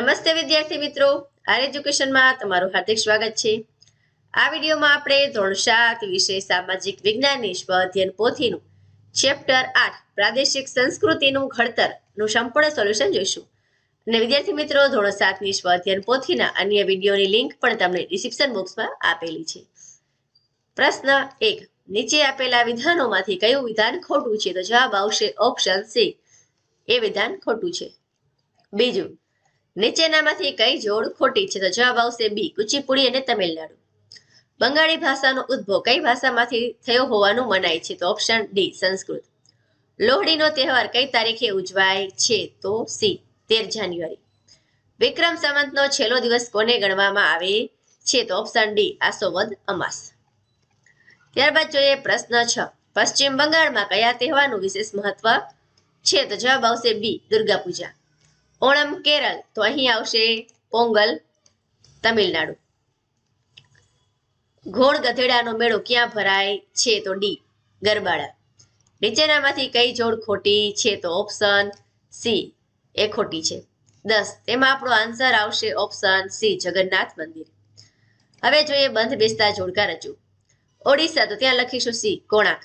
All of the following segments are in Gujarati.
નમસ્તે વિદ્યાર્થી મિત્રો. આર એજ્યુકેશનમાં તમારું હાર્દિક સ્વાગત છે. આ વિડીયોમાં આપણે ધોરણ સાત વિષય સામાજિક વિજ્ઞાનની સ્વઅધ્યયન પોથીનું ચેપ્ટર આઠ પ્રાદેશિક સંસ્કૃતિનું ઘડતરનું સંપૂર્ણ સોલ્યુશન જોઈશું. અને વિદ્યાર્થી મિત્રો, ધોરણ સાતની સ્વઅધ્યયન પોથીના અન્ય વિડીયોની લિંક પણ તમને ડિસ્ક્રિપ્શન બોક્સમાં આપેલી છે. પ્રશ્ન એક, નીચે આપેલા વિધાનોમાંથી કયું વિધાન ખોટું છે? તો જવાબ આવશે ઓપ્શન સી. એ વિધાન ખોટું છે. બીજું નીચેનામાંથી કઈ જોડ ખોટી છે તો જવાબ આવશે બી, કુચીપુડી અને તમિલનાડુ. બંગાળી ભાષાનો ઉદ્ભવ કઈ ભાષામાંથી થયો હોવાનું મનાય છે તો ઓપ્શન ડી સંસ્કૃત. લોહડીનો તહેવાર કઈ તારીખે ઉજવાય છે તો સી, તેર જાન્યુઆરી. વિક્રમ સંવંતનો છેલ્લો દિવસ કોને ગણવામાં આવે છે તો ઓપ્શન ડી આસોવદ અમાસ. ત્યારબાદ જોઈએ પ્રશ્ન છ. પશ્ચિમ બંગાળમાં કયા તહેવારનું વિશેષ મહત્વ છે તો જવાબ આવશે બી દુર્ગા પૂજા ઓણમ કેરળ તો અહીં આવશે પોંગલ, તમિલનાડુ. ઘોડ ગધેડાનો મેળો ક્યાં ભરાય છે તો ડી, ગરબાડા. નીચેનામાંથી કઈ જોડ ખોટી છે તો ઓપ્શન સી, એ ખોટી છે. દસ તેમાં આપણો આન્સર આવશે ઓપ્શન સી, જગન્નાથ મંદિર. હવે જોઈએ બંધ બેસતા જોડકા રજૂ. ઓડિશા તો ત્યાં લખીશું સી, કોણાર્ક.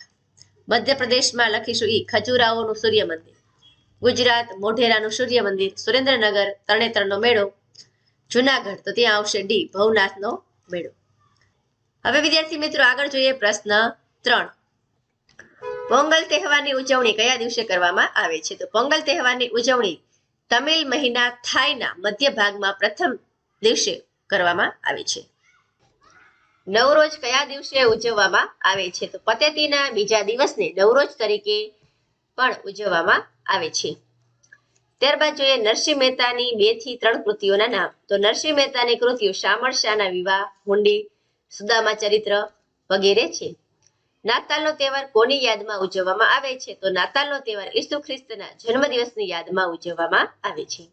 મધ્યપ્રદેશમાં લખીશું ઈ ખજુરાઓનું સૂર્ય મંદિર ગુજરાત મોઢેરાનું સૂર્ય મંદિર સુરેન્દ્રનગર, તરણેતરનો મેળો, જુનાગઢ, તો ત્યાં આવશે ડી, ભવનાથનો મેળો. હવે વિદ્યાર્થી મિત્રો આગળ જોઈએ પ્રશ્ન ત્રણ. પોંગલ તહેવારની ઉજવણી કયા દિવસે કરવામાં આવે છે? તો પોંગલ તહેવારની ઉજવણી તમિલ મહિના થાયના મધ્ય ભાગમાં પ્રથમ દિવસે કરવામાં આવે છે. નવરોજ કયા દિવસે ઉજવવામાં આવે છે? તો પતેતીના બીજા દિવસને નવરોજ તરીકે પણ ઉજવવામાં આવે છે. ત્યારબાદ જોઈએ નરસિંહ મહેતાની બેથી ત્રણ કૃતિઓના નામ. તો નરસિંહ મહેતાની કૃતિઓ શામળ શાહના વિવાહ, હુંડી, સુદામા ચરિત્ર વગેરે છે. નાતાલનો તહેવાર કોની યાદમાં ઉજવવામાં આવે છે? તો નાતાલનો તહેવાર ઈસુ ખ્રિસ્તના જન્મદિવસની યાદમાં ઉજવવામાં આવે છે.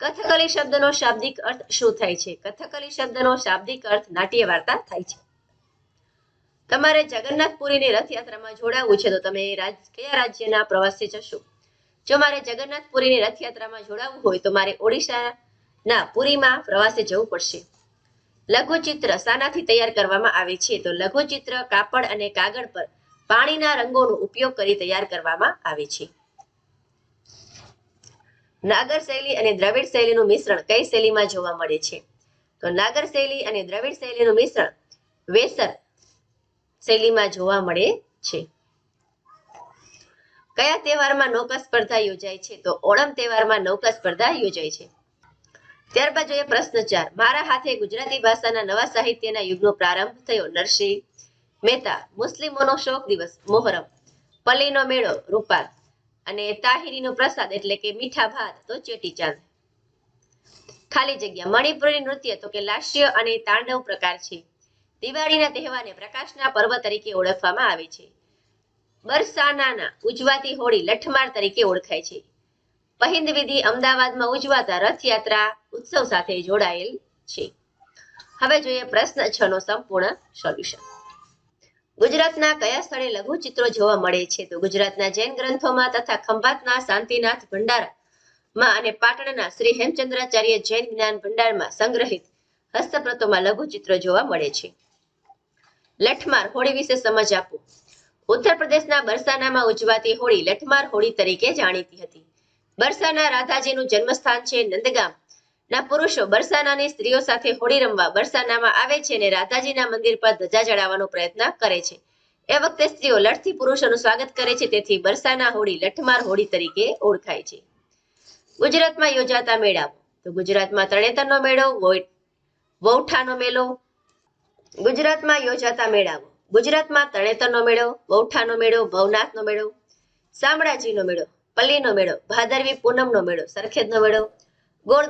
કથકલી શબ્દનો શાબ્દિક અર્થ શું થાય છે? કથકલી શબ્દનો શાબ્દિક અર્થ નાટ્ય વાર્તા થાય છે. તમારે જગન્નાથપુરીની રથયાત્રામાં જોડાવવું છે તો તમે કયા રાજ્યના પ્રવાસે જશો? જો મારે જગન્નાથપુરીની રથયાત્રામાં જોડાવવું હોય તો મારે ઓડિશાના પુરીમાં પ્રવાસે જવું પડશે. લઘુચિત્ર શાનાથી તૈયાર કરવામાં આવે છે તો લઘુચિત્ર, કાપડ અને કાગળ પર પાણીના રંગોનો ઉપયોગ કરી તૈયાર કરવામાં આવે છે. નાગર શૈલી અને દ્રવિડ શૈલીનું મિશ્રણ કઈ શૈલીમાં જોવા મળે છે? તો નાગર શૈલી અને દ્રવિડ શૈલીનું મિશ્રણ વેસર શૈલીમાં જોવા મળે છે. કયા તહેવારમાં નૌકા સ્પર્ધા યોજાય છે? તો ઓણમ તહેવારમાં નૌકા સ્પર્ધા યોજાય છે. ત્યારબાદ જોઈએ પ્રશ્ન ચાર. મારા હાથે ગુજરાતી ભાષાના નવા સાહિત્યના યુગનો પ્રારંભ થયો. નરસિંહ મહેતા, મુસ્લિમોનો શોક દિવસ, મોહરમ, પલ્લીનો મેળો, રૂપાલ અને તાહિરીનો પ્રસાદ એટલે કે મીઠા ભાત, તો ચેટીચાંદ. ખાલી જગ્યા. મણિપુરી નૃત્ય તો કે લાસ્ય અને તાંડવ પ્રકાર છે. દિવાળીના તહેવારને પ્રકાશના પર્વ તરીકે ઓળખવામાં આવે છે. બરસાનાના ઉજવાતી હોળી લઠમાર તરીકે ઓળખાય છે. પહિંદ વિધિ અમદાવાદમાં ઉજવાતા રથયાત્રા ઉત્સવ સાથે જોડાયેલ છે. હવે જોઈએ પ્રશ્ન છ નો સંપૂર્ણ સોલ્યુશન ગુજરાતના કયા સ્થળે લઘુચિત્રો જોવા મળે છે? તો ગુજરાતના જૈન ગ્રંથોમાં તથા ખંભાતના શાંતિનાથ ભંડારમાં અને પાટણના શ્રી હેમચંદ્રાચાર્ય જૈન જ્ઞાન ભંડારમાં સંગ્રહિત હસ્તપ્રતોમાં લઘુ ચિત્રો જોવા મળે છે. લઠમાર હોળી વિશે સમજ આપો. ઉત્તર પ્રદેશના બરસાનામાં ઉજવાતી હોળી લઠમાર હોળી તરીકે જાણીતી હતી. બરસાના રાધાજીનું જન્મસ્થાન છે નંદગામ ના પુરુષો બરસાનાની સ્ત્રીઓ સાથે હોળી રમવા બરસાનામાં આવે છે અને રાધાજીના મંદિર પર ધજા ચડાવવાનો પ્રયત્ન કરે છે. એ વખતે સ્ત્રીઓ લઠથી પુરુષોનું સ્વાગત કરે છે, તેથી બરસાના હોળી લઠમાર હોળી તરીકે ઓળખાય છે. ગુજરાતમાં યોજાતા મેળાઓ. તો ગુજરાતમાં તરણેતરનો મેળો વૌઠાનો મેળો. ગુજરાતમાં યોજાતા મેળાઓ. ગુજરાતમાં તણેતરનો મેળો, વૌઠાનો મેળો, ભવનાથનો મેળો, શામળાજીનો મેળો, પલ્લીનો મેળો, ભાદરવી પૂનમનો મેળો, સરખેજનો મેળો ગોળ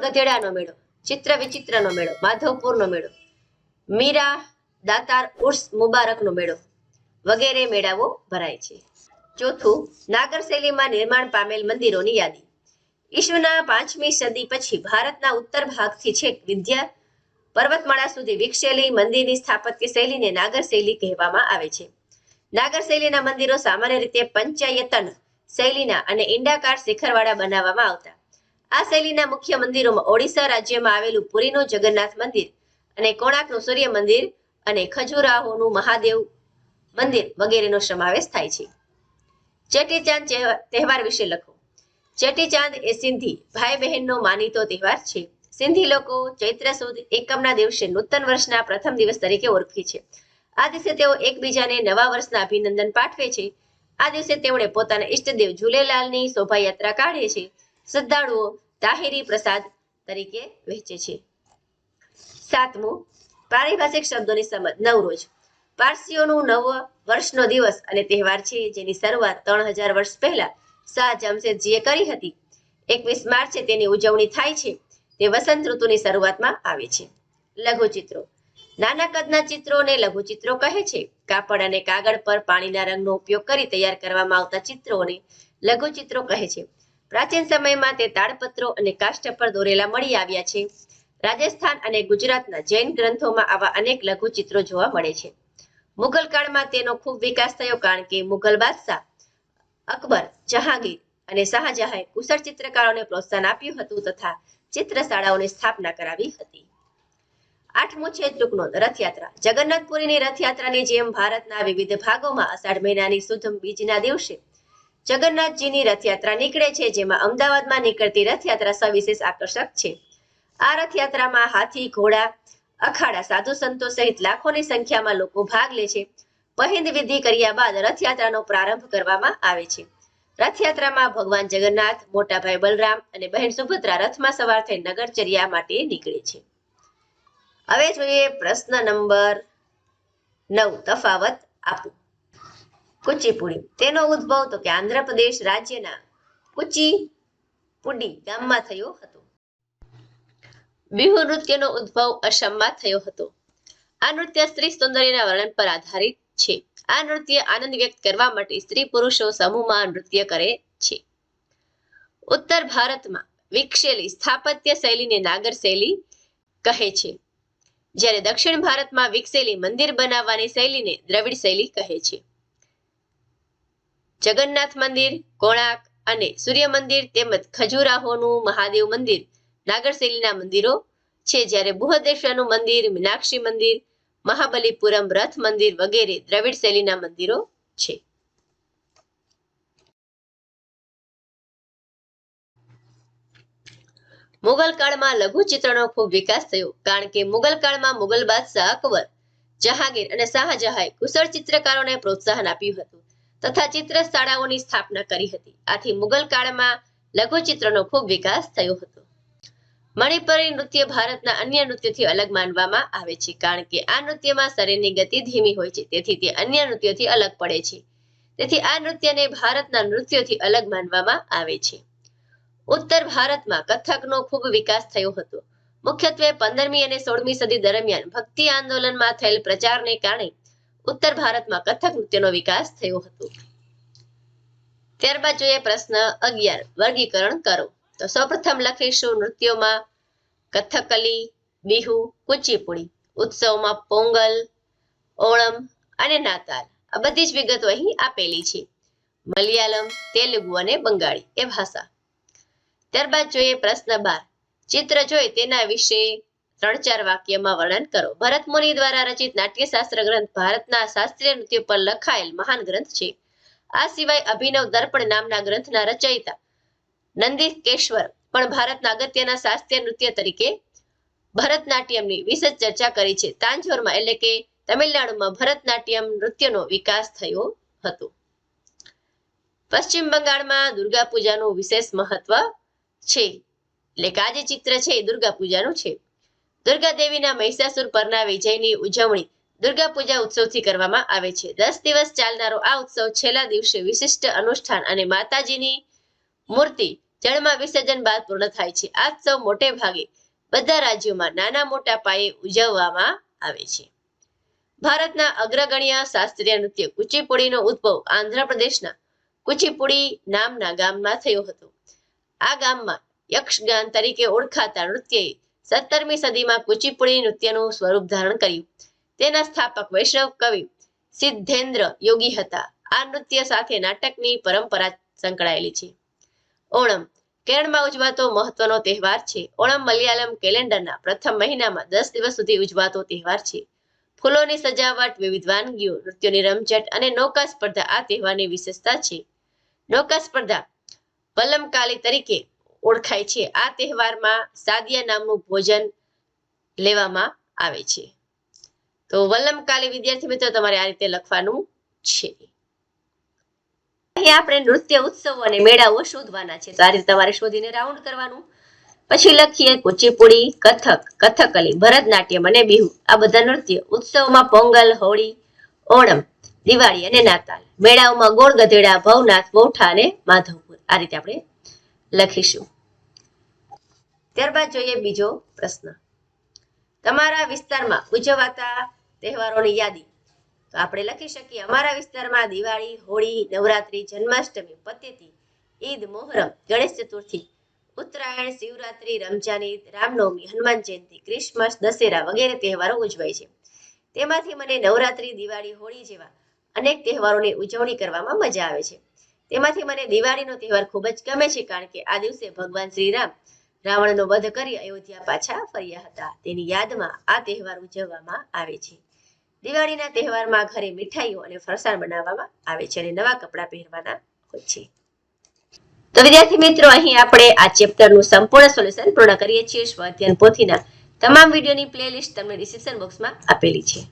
મેળો ચિત્ર વિચિત્રનો મેળો, માધવપુરનો મેળો, મીરા, દાતાર, ઉર્સ મુબારકનો મેળો વગેરે મેળાઓ ભરાય છે. ચોથું, નાગર શૈલીમાં નિર્માણ પામેલ મંદિરોની યાદી. ઈસુના પાંચમી સદી પછી ભારતના ઉત્તર ભાગથી છેક વિદ્યા પર્વતમાળા સુધી વિકસેલી મંદિરની સ્થાપત્ય શૈલીને નાગર શૈલી કહેવામાં આવે છે. નાગર શૈલીના મંદિરો સામાન્ય રીતે પંચાયતન શૈલીના અને ઈંડાકાર શિખરવાળા બનાવવામાં આવતા. આ શૈલીના મુખ્ય મંદિરોમાં ઓડિશા રાજ્યમાં આવેલું પુરીનું જગન્નાથ મંદિર અને કોણાર્કનું સૂર્ય મંદિર અને ખજુરાહોનું મહાદેવ મંદિર વગેરેનો સમાવેશ થાય છે. ચેટીચાંદ તહેવાર વિશે લખો. ચેટીચાંદ એ સિંધી ભાઈ બહેનનો માનીતો તહેવાર છે. સિંધી લોકો ચૈત્ર સુદ એકમના દિવસે નૂતન વર્ષના પ્રથમ દિવસ તરીકે ઓળખે છે. આ દિવસે તેઓ એકબીજાને નવા વર્ષના અભિનંદન પાઠવે છે. આ દિવસે તેમણે પોતાના ઈષ્ટદેવ ઝૂલેલાલની શોભાયાત્રા કાઢે છે. શ્રદ્ધાળુઓ તાહેરી પ્રસાદ તરીકે વહેંચે છે. સાતમું, પારિભાષિક શબ્દોની સમજ નવરોજ પારસીઓનું નવ વર્ષનો દિવસ અને તહેવાર છે જેની શરૂઆત ત્રણ હજાર વર્ષ પહેલા શાહ જમશેદજીએ કરી હતી. એકવીસ માર્ચે તેની ઉજવણી થાય છે. તે વસંત ઋતુની શરૂઆતમાં આવે છે. લઘુચિત્રો. નાના કદના ચિત્રોને લઘુચિત્રો કહે છે. કાપડ અને કાગળ પર પાણીના રંગનો ઉપયોગ કરી તૈયાર કરવામાં આવતા ચિત્રોને લઘુચિત્રો કહે છે. પ્રાચીન સમયમાં તે તાડપત્રો અને કાષ્ટ પર દોરેલા મળી આવ્યા છે. રાજસ્થાન અને ગુજરાતના જૈન ગ્રંથોમાં આવા અનેક લઘુચિત્રો જોવા મળે છે. મુઘલ કાળમાં તેનો ખૂબ વિકાસ થયો કારણ કે મુઘલ બાદશાહ અકબર, જહાંગીર અને શાહજહાંએ કુશળ ચિત્રકારોને પ્રોત્સાહન આપ્યું હતું તથા ચિત્રશાળાઓની સ્થાપના કરાવી હતી. આઠમું છે રથયાત્રા. જગન્નાથપુરીની રથયાત્રાની જેમ ભારતના વિવિધ ભાગોમાં અષાઢ મહિનાની સુધમ બીજના દિવસે જગન્નાથજીની રથયાત્રા નીકળે છે, જેમાં અમદાવાદમાં નીકળતી રથયાત્રા સવિશેષ આકર્ષક છે. આ રથયાત્રામાં હાથી, ઘોડા, અખાડા, સાધુ સંતો સહિત લાખોની સંખ્યામાં લોકો ભાગ લે છે. પહિંદ વિધિ કર્યા બાદ રથયાત્રાનો પ્રારંભ કરવામાં આવે છે. રથયાત્રામાં ભગવાન જગન્નાથ મોટા ભાઈ બલરામ અને બહેન સુભદ્રા રથમાં સવાર થઈ નગરચર્યા માટે નીકળે છે. હવે જોઈએ પ્રશ્ન નંબર નવ, તફાવત આપો. કુચીપુડી. તેનો ઉદ્ભવ તો કે આંધ્રપ્રદેશ રાજ્યના કુચીપુડી ગામમાં થયો હતો. બિહુ નૃત્યનો ઉદ્ભવ અસમમાં થયો હતો. આ નૃત્ય સ્ત્રી સૌંદર્યના વર્ણન પર આધારિત છે. આ નૃત્ય આનંદ વ્યક્ત કરવા માટે સ્ત્રી પુરુષો સમૂહમાં નૃત્ય કરે છે. ઉત્તર ભારતમાં વિકસેલી સ્થાપત્ય શૈલીને નાગર શૈલી કહે છે. જ્યારે દક્ષિણ ભારતમાં વિકસેલી મંદિર બનાવવાની શૈલીને દ્રવિડ શૈલી કહે છે. જગન્નાથ મંદિર, કોણાર્ક અને સૂર્ય મંદિર તેમજ ખજુરાહોનું મહાદેવ મંદિર નાગર શૈલીના મંદિરો છે. જ્યારે બૃહદેશ્વરનું મંદિર, મીનાક્ષી મંદિર મહાબલીપુરમ રથ મંદિર વગેરે દ્રવિડ શૈલીના મંદિરો છે. મુગલ કાળમાં લઘુચિત્રનો ખૂબ વિકાસ થયો, કારણ કે મુગલ કાળમાં મુગલ બાદશાહ અકબર, જહાંગીર અને શાહજહાએ કુશળ ચિત્રકારોને પ્રોત્સાહન આપ્યું હતું તથા ચિત્ર શાળાઓની સ્થાપના કરી હતી. આથી મુગલ કાળમાં લઘુ ચિત્રનો ખૂબ વિકાસ થયો હતો. મણિપુરી નૃત્ય ભારતના અન્ય નૃત્યથી અલગ માનવામાં આવે છે, કારણ કે આ નૃત્યમાં શરીરની ગતિ ધીમી હોય છે, તેથી તે અન્ય નૃત્યોથી અલગ પડે છે. તેથી આ નૃત્યને ભારતના નૃત્યોથી અલગ માનવામાં આવે છે. ઉત્તર ભારતમાં કથકનો ખૂબ વિકાસ થયો હતો. મુખ્યત્વે પંદરમી અને સોળમી સદી દરમિયાન ભક્તિ આંદોલનમાં થયેલ પ્રચારને કારણે ઉત્તર ભારતમાં કથક નૃત્યનો વિકાસ થયો હતો. ત્યારબાદ જોઈએ પ્રશ્ન અગિયાર, વર્ગીકરણ કરો. તો સૌપ્રથમ લખીશું નૃત્યોમાં કથકલી, બિહુ, કુચીપુડી, ઉત્સવમાં પોંગલ, ઓણમ અને નાતાલ. આ બધી જ વિગતો અહીં આપેલી છે. મલયાલમ, તેલુગુ અને બંગાળી એ ભાષા. ત્યારબાદ જોઈએ પ્રશ્ન બાર. ચિત્ર જોઈ તેના વિશે ત્રણ ચાર વાક્યમાં વર્ણન કરો. ભરત મુનિ દ્વારા રચિત નાટ્યશાસ્ત્ર ગ્રંથ ભારતના શાસ્ત્રીય નૃત્ય પર લખાયેલ મહાન ગ્રંથ છે. આ સિવાય અભિનવ દર્પણ નામના ગ્રંથના રચયિતા નંદિકેશ્વર, પણ ભારતના અગત્યના શાસ્ત્રીય નૃત્ય તરીકે ભરતનાટ્યમની વિશેષ ચર્ચા કરી છે. તાંજોરમાં એટલે કે તમિલનાડુમાં ભરતનાટ્યમ નૃત્યનો વિકાસ થયો હતો. પશ્ચિમ બંગાળમાં દુર્ગા પૂજાનું વિશેષ મહત્વ છે. એટલે કે આ જે ચિત્ર છે એ દુર્ગા પૂજાનું છે. દુર્ગા દેવીના મહિષાસુર પરના વિજયની ઉજવણી દુર્ગા પૂજા ઉત્સવથી કરવામાં આવે છે. દસ દિવસ ચાલનારો આ ઉત્સવ છેલ્લા દિવસે વિશિષ્ટ અનુષ્ઠાન અને માતાજીની મૂર્તિ જળમાં વિસર્જન બાદ પૂર્ણ થાય છે. આ ઉત્સવ મોટે ભાગે બધા રાજ્યોમાં નાના મોટા પાયે ઉજવવામાં આવે છે. ભારતના અગ્રગણ્ય શાસ્ત્રીય નૃત્ય કુચીપુડીનો ઉદ્ભવ આંધ્રપ્રદેશના કુચીપુડી નામના ગામમાં થયો હતો. આ ગામમાં યક્ષગાન તરીકે ઓળખાતા નૃત્યએ સત્તરમી સદીમાં કુચીપુડી નૃત્યનું સ્વરૂપ ધારણ કર્યું. તેના સ્થાપક વૈષ્ણવ કવિ સિદ્ધેન્દ્ર યોગી હતા. આ નૃત્ય સાથે નાટકની પરંપરા સંકળાયેલી છે. ઓણમ. કેરળમાં ઉજવાતો મહત્વનો તહેવાર છે. ઓણમ મલયાલમ કેલેન્ડરના પ્રથમ મહિનામાં દસ દિવસ સુધી ઉજવાતો તહેવાર છે. ફૂલોની સજાવટ, વિવિધ વાનગીઓ, નૃત્યોની રમઝટ અને નૌકા સ્પર્ધા આ તહેવારની વિશેષતા છે. નૌકા સ્પર્ધા વલ્લમકાલી તરીકે ઓળખાય છે. આ તહેવારમાં સાદિયા નામનું ભોજન લેવામાં આવે છે. તો વલ્લમકાલી વિદ્યાર્થી મિત્રો, તમારે આ રીતે લખવાનું છે. આપણે નૃત્ય ઉત્સવો અને મેળાઓ શોધવાના છે. તો આ રીતે તમારે શોધીને રાઉન્ડ કરવાનું. પછી લખીએ કુચીપુડી, કથક, કથકલી, ભરતનાટ્યમ અને બિહુ. આ બધા નૃત્ય. ઉત્સવમાં પોંગલ, હોળી, ઓણમ, દિવાળી અને નાતાલ. મેળાઓમાં ગોળ ગધેડા, ભવનાથ મોઠા અને માધવપુર. આ રીતે આપણે લખીશું. ત્યારબાદ જોઈએ બીજો પ્રશ્ન. તમારા વિસ્તારમાં ઉજવાતા તહેવારોની યાદી. તો આપણે લખી શકીએ, અમારા વિસ્તારમાં દિવાળી, હોળી, નવરાત્રી, જન્માષ્ટમી પતેતી ઈદ, મોહરમ, ગણેશ ચતુર્થી, ઉત્તરાયણ, શિવરાત્રી, રમજાન ઈદ, રામનવમી, હનુમાન જયંતિ, ક્રિસમસ, દશેરા વગેરે તહેવારો ઉજવાય છે. તેમાંથી મને નવરાત્રી, દિવાળી, હોળી જેવા અનેક તહેવારોની ઉજવણી કરવામાં મજા આવે છે. તેમાંથી મને દિવાળીનો તહેવાર ખૂબ જ ગમે છે કારણ કે આ દિવસે ભગવાન શ્રી રામ રાવણનો વધ કરી અયોધ્યા પાછા ફર્યા હતા. તેની યાદમાં આ તહેવાર ઉજવવામાં આવે છે. દિવાળીના તહેવારમાં ઘરે મીઠાઈઓ અને ફરસાણ બનાવવામાં આવે છે અને નવા કપડાં પહેરવાના હોય છે. તો વિદ્યાર્થી મિત્રો, અહીં આપણે આ ચેપ્ટરનું સંપૂર્ણ સોલ્યુશન પૂર્ણ કરીએ છીએ. સ્વાધ્યાયન પોથીના તમામ વિડીયોની પ્લેલિસ્ટ તમને ડિસ્ક્રિપ્શન બોક્સમાં આપેલી છે.